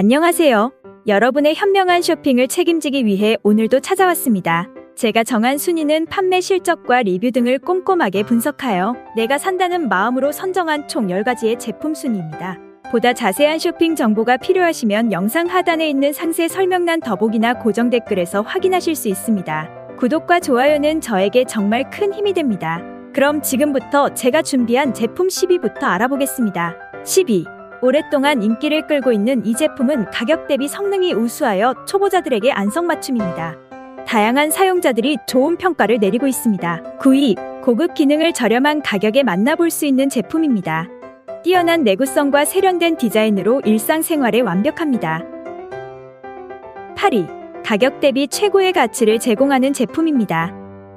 안녕하세요. 여러분의 현명한 쇼핑을 책임지기 위해 오늘도 찾아왔습니다. 제가 정한 순위는 판매 실적과 리뷰 등을 꼼꼼하게 분석하여 내가 산다는 마음으로 선정한 총 10가지의 제품 순위입니다. 보다 자세한 쇼핑 정보가 필요하시면 영상 하단에 있는 상세 설명란 더보기나 고정 댓글에서 확인하실 수 있습니다. 구독과 좋아요는 저에게 정말 큰 힘이 됩니다. 그럼 지금부터 제가 준비한 제품 10위부터 알아보겠습니다. 10위. 오랫동안 인기를 끌고 있는 이 제품은 가격 대비 성능이 우수하여 초보자들에게 안성맞춤입니다. 다양한 사용자들이 좋은 평가를 내리고 있습니다. 9위. 고급 기능을 저렴한 가격에 만나볼 수 있는 제품입니다. 뛰어난 내구성과 세련된 디자인으로 일상생활에 완벽합니다. 8위. 가격 대비 최고의 가치를 제공하는 제품입니다.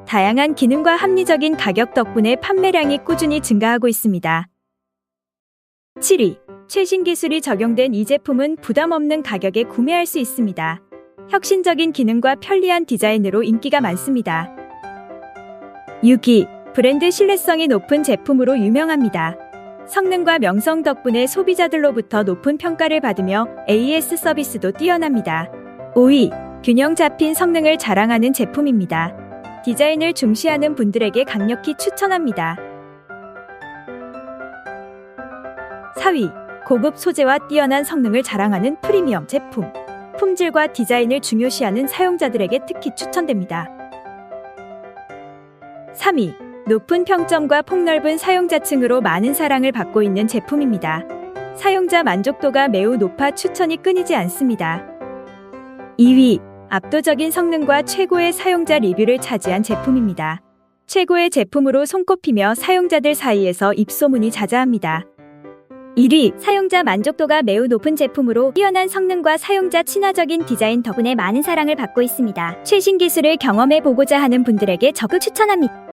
다양한 기능과 합리적인 가격 덕분에 판매량이 꾸준히 증가하고 있습니다. 7위. 최신 기술이 적용된 이 제품은 부담 없는 가격에 구매할 수 있습니다. 혁신적인 기능과 편리한 디자인으로 인기가 많습니다. 6위. 브랜드 신뢰성이 높은 제품으로 유명합니다. 성능과 명성 덕분에 소비자들로부터 높은 평가를 받으며 AS 서비스도 뛰어납니다. 5위. 균형 잡힌 성능을 자랑하는 제품입니다. 디자인을 중시하는 분들에게 강력히 추천합니다. 4위. 고급 소재와 뛰어난 성능을 자랑하는 프리미엄 제품. 품질과 디자인을 중요시하는 사용자들에게 특히 추천됩니다. 3위. 높은 평점과 폭넓은 사용자층으로 많은 사랑을 받고 있는 제품입니다. 사용자 만족도가 매우 높아 추천이 끊이지 않습니다. 2위. 압도적인 성능과 최고의 사용자 리뷰를 차지한 제품입니다. 최고의 제품으로 손꼽히며 사용자들 사이에서 입소문이 자자합니다. 1위. 사용자 만족도가 매우 높은 제품으로 뛰어난 성능과 사용자 친화적인 디자인 덕분에 많은 사랑을 받고 있습니다. 최신 기술을 경험해 보고자 하는 분들에게 적극 추천합니다.